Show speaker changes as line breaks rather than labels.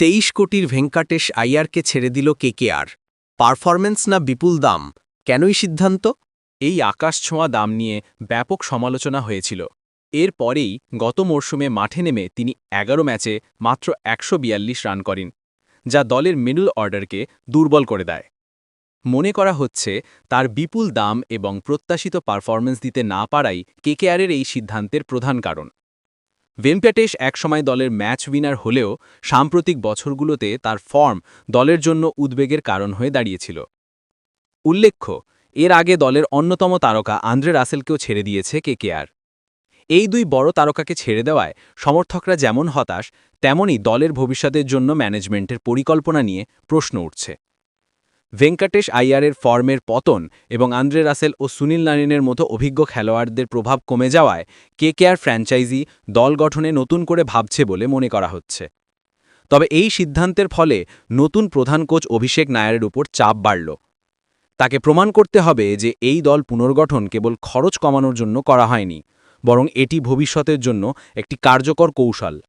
তেইশ কোটির ভেঙ্কাটেশ আইয়ারকে ছেড়ে দিল কেকেআর। পারফরম্যান্স না বিপুল দাম? কেনই সিদ্ধান্ত?
এই আকাশ ছোঁয়া দাম নিয়ে ব্যাপক সমালোচনা হয়েছিল। এর পরেই গত মরশুমে মাঠে নেমে তিনি এগারো ম্যাচে মাত্র একশো বিয়াল্লিশ রান করেন, যা দলের মিডল অর্ডারকে দুর্বল করে দেয়। মনে করা হচ্ছে, তার বিপুল দাম এবং প্রত্যাশিত পারফরম্যান্স দিতে না পারাই কেকেআরের এই সিদ্ধান্তের প্রধান কারণ। ভেঙ্কটেশ একসময় দলের ম্যাচ উইনার হলেও সাম্প্রতিক বছরগুলোতে তার ফর্ম দলের জন্য উদ্বেগের কারণ হয়ে দাঁড়িয়েছিল। উল্লেখ্য, এর আগে দলের অন্যতম তারকা আন্দ্রে রাসেলকেও ছেড়ে দিয়েছে কেকেআর। এই দুই বড় তারকাকে ছেড়ে দেওয়ায় সমর্থকরা যেমন হতাশ তেমনই দলের ভবিষ্যতের জন্য ম্যানেজমেন্টের পরিকল্পনা নিয়ে প্রশ্ন উঠছে। ভেঙ্কটেশ আইয়ারের ফর্মের পতন এবং আন্দ্রে রাসেল ও সুনীল নারিনের মতো অভিজ্ঞ খেলোয়াড়দের প্রভাব কমে যাওয়ায় কে কেকেআর ফ্র্যাঞ্চাইজি দল গঠনে নতুন করে ভাবছে বলে মনে করা হচ্ছে। তবে এই সিদ্ধান্তের ফলে নতুন প্রধান কোচ অভিষেক নায়ারের উপর চাপ বাড়ল। তাকে প্রমাণ করতে হবে যে এই দল পুনর্গঠন কেবল খরচ কমানোর জন্য করা হয়নি, বরং এটি ভবিষ্যতের জন্য একটি কার্যকর কৌশল।